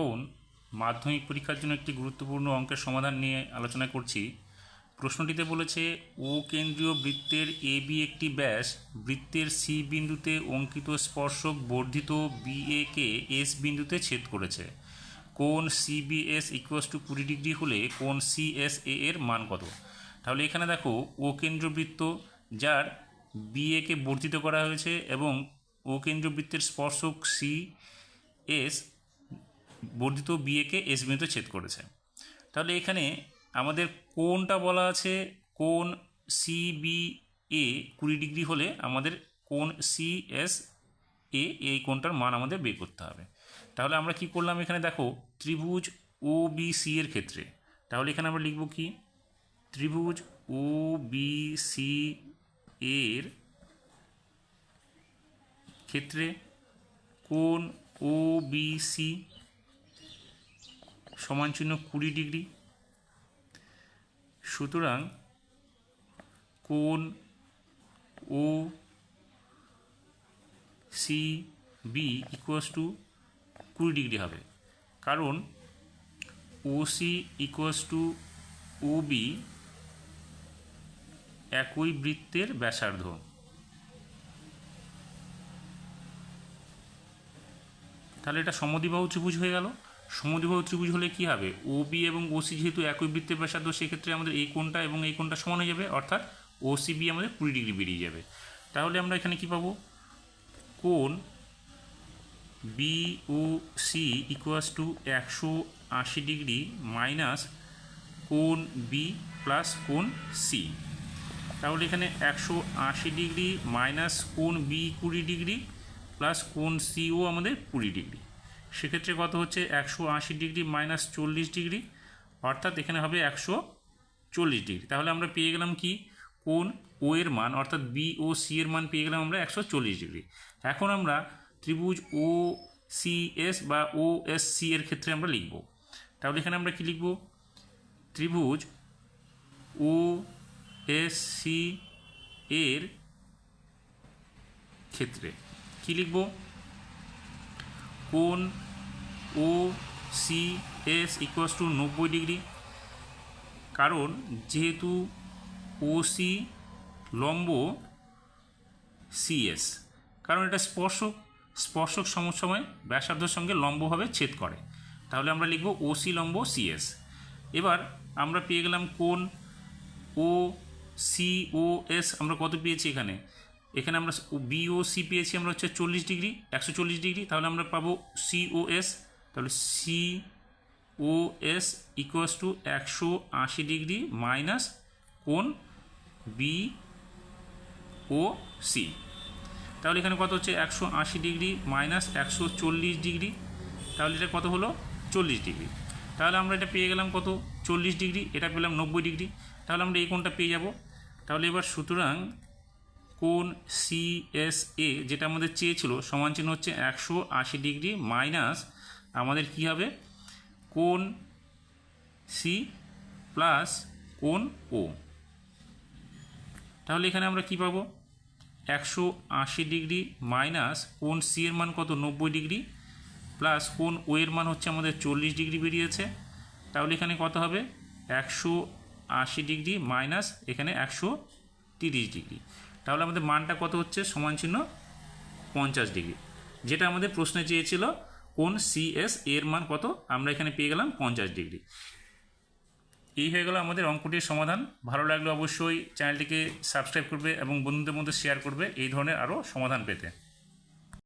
এখন মাধ্যমিক পরীক্ষার জন্য একটি গুরুত্বপূর্ণ অঙ্কের সমাধান নিয়ে আলোচনা করছি, প্রশ্নটিতে বলেছে, ও কেন্দ্রীয় বৃত্তের এ বি একটি ব্যাস, বৃত্তের সি বিন্দুতে অঙ্কিত স্পর্শক বর্ধিত বি এ কে এস বিন্দুতে ছেদ করেছে। কোণ সিবিএস ইকুয়াস টু কুড়ি ডিগ্রি হলে কোণ সিএসএ এর মান কত? তাহলে এখানে দেখো, ও কেন্দ্রবৃত্ত যার বিএ কে বর্ধিত করা হয়েছে এবং ও কেন্দ্রবৃত্তের স্পর্শক সি এস বর্ধিত বিএকে এস বিন্দুতে ছেদ করেছে। তাহলে এখানে আমাদের কোনটা বলা আছে কোন সিবি এ কুড়ি ডিগ্রি হলে আমাদের কোন সিএস এ এই কোনটার মান আমাদের বের করতে হবে। তাহলে আমরা কি করলাম এখানে? দেখো, ত্রিভুজ ও বি সি এর ক্ষেত্রে। তাহলে এখানে আমরা লিখব কি? ত্রিভুজ ও বি সি এর ক্ষেত্রে কোন ও বি সি সমান চিহ্ন কুড়ি ডিগ্রি। সুতরাং কোণ O C B equals to কুড়ি ডিগ্রি হবে। কারণ O C equals to O B একই বৃত্তের ব্যাসার্ধ। তাহলে এটা সমদ্বিবাহু ত্রিভুজ হয়ে গেল। সমদ্বিবাহু ত্রিভুজ হলে কী হবে? ও বি এবং ওসি যেহেতু একই বৃত্তের ব্যাসার্ধ, সেক্ষেত্রে আমাদের এই কোণটা এবং এই কোণটা সমান হয়ে যাবে, অর্থাৎ ওসি বি আমাদের কুড়ি ডিগ্রি বেরিয়ে যাবে। তাহলে আমরা এখানে কি পাবো? ও সি ইকুয়াস টু একশো আশি ডিগ্রি মাইনাস কোণ বি প্লাস কোণ সি তাহলে এখানে একশো আশি ডিগ্রি মাইনাস কোণ বি কুড়ি ডিগ্রি প্লাস কোণ সিও আমাদের কুড়ি ডিগ্রি। সেক্ষেত্রে কত হচ্ছে? একশো আশি ডিগ্রি মাইনাস চল্লিশ ডিগ্রি। অর্থাৎ এখানে হবে একশো চল্লিশ ডিগ্রি। তাহলে আমরা পেয়ে গেলাম কি? কোন ও এর মান, অর্থাৎ বি ও সি এর মান পেয়ে গেলাম আমরা একশো চল্লিশ ডিগ্রি। এখন আমরা ত্রিভুজ ও সি এস বা ও এস সি এর ক্ষেত্রে আমরা লিখব। তাহলে এখানে আমরা কি লিখব? ত্রিভুজ ও এস সি এর ক্ষেত্রে কি লিখব? কোণ O C S equals to নব্বই ডিগ্রি কারণ যেহেতু ও সি লম্ব সিএস কারণ এটা স্পর্শক স্পর্শক সমসময় ব্যাসার্ধের সঙ্গে লম্বভাবে ছেদ করে। তাহলে আমরা লিখব ও সি লম্ব সিএস এবার আমরা পেয়ে গেলাম কোন ও সি ও এস আমরা কত পেয়েছি এখানে? এখানে আমরা বি ও সি পেয়েছি আমরা হচ্ছে চল্লিশ ডিগ্রি, একশো চল্লিশ ডিগ্রি, তাহলে আমরা পাবো সি ও এস তাহলে C O S equals to একশো আশি ডিগ্রি মাইনাস কোন বি ও সি তাহলে এখানে কত হচ্ছে? একশো আশি ডিগ্রি মাইনাস একশো চল্লিশ ডিগ্রি। তাহলে এটা কত হলো? চল্লিশ ডিগ্রি। তাহলে আমরা এটা পেয়ে গেলাম কত? চল্লিশ ডিগ্রি, এটা পেলাম নব্বই ডিগ্রি। তাহলে আমরা এই কোণটা পেয়ে যাব। তাহলে এবার সুতরাং কোণ সি এস এ যেটা আমাদের চেয়েছিল, সমান চিহ্ন হচ্ছে একশো আশি ডিগ্রি মাইনাস, আমাদের কী হবে? কোন সি প্লাস কোন ও তাহলে এখানে আমরা কি পাবো? একশো আশি ডিগ্রি মাইনাস কোন সি এর মান কত? নব্বই ডিগ্রি প্লাস কোন ও এর মান হচ্ছে আমাদের চল্লিশ ডিগ্রি বেরিয়েছে। তাহলে এখানে কত হবে? একশো আশি ডিগ্রি মাইনাস এখানে একশো তিরিশ ডিগ্রি। তাহলে আমাদের মানটা কত হচ্ছে? সমান চিহ্ন পঞ্চাশ ডিগ্রি। যেটা আমাদের প্রশ্নে চেয়েছিল, কোন সিএস এর মান কত? আমরা এখানে পেয়ে গেলাম পঞ্চাশ ডিগ্রি। এই হয়ে গেল আমাদের অঙ্কটির সমাধান। ভালো লাগলে অবশ্যই চ্যানেলটিকে সাবস্ক্রাইব করবে এবং বন্ধুদের মধ্যে শেয়ার করবে। এই ধরনের আরও সমাধান পেতে।